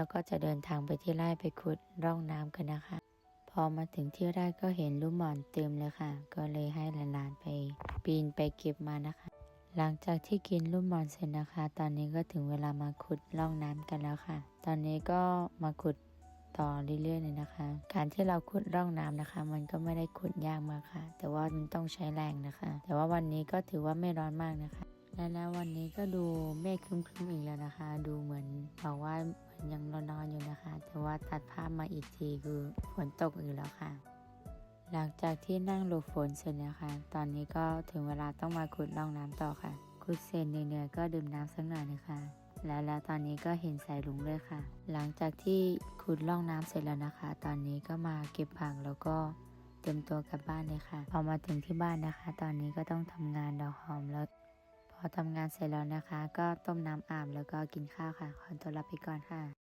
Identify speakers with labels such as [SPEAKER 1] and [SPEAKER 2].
[SPEAKER 1] เราก็จะเดินทางไปที่ไร่ไปขุดร่องน้ำกันนะคะ พอมาถึงที่ไร่ก็เห็นลูกหมอนเต็มเลยค่ะ ก็เลยให้หลานๆไป ปีนไปเก็บมานะคะ หลังจากที่กินลูกหมอนเสร็จนะคะ ตอนนี้ก็ถึงเวลามาขุดร่องน้ำกันแล้วค่ะ ตอนนี้ก็มาขุดต่อเรื่อยๆเลยนะคะ การที่เราขุดร่องน้ำนะคะ มันก็ไม่ได้ขุดยากมากค่ะ แต่ว่ามันต้องใช้แรงนะคะ แต่ว่าวันนี้ก็ถือว่าไม่ร้อนมากนะคะ และแล้ววันนี้ก็ดูเมฆครึ้มๆอีกแล้วนะคะ ดูเหมือนบอกว่ามือนยังนอนๆอยู่นะคะ แต่ว่าตัดภาพมาอีกทีคือฝนตกอีกแล้วค่ะ หลังจากที่นั่งหลบฝนเสร็จนะคะ ตอนนี้ก็ถึงเวลาต้องมาขุดร่องน้ำต่อค่ะ ขุดเสร็จเหนื่อยๆก็ดื่มน้ำสักหน่อยนะคะ แล้วแล้วตอนนี้ก็เห็นสายลุงเลยค่ะ หลังจากที่ขุดร่องน้ำเสร็จแล้วนะคะ ตอนนี้ก็มาเก็บผักแล้วก็เตรียมตัวกลับบ้านเลยค่ะ พอมาถึงที่บ้านนะคะ ตอนนี้ก็ต้องทำงานดอกหอมแล้ว อทำงานเสร็จแล้วนะคะ ก็ต้มน้ำอาบแล้วก็กินข้าวค่ะ ขอตัวลาไปก่อนค่ะ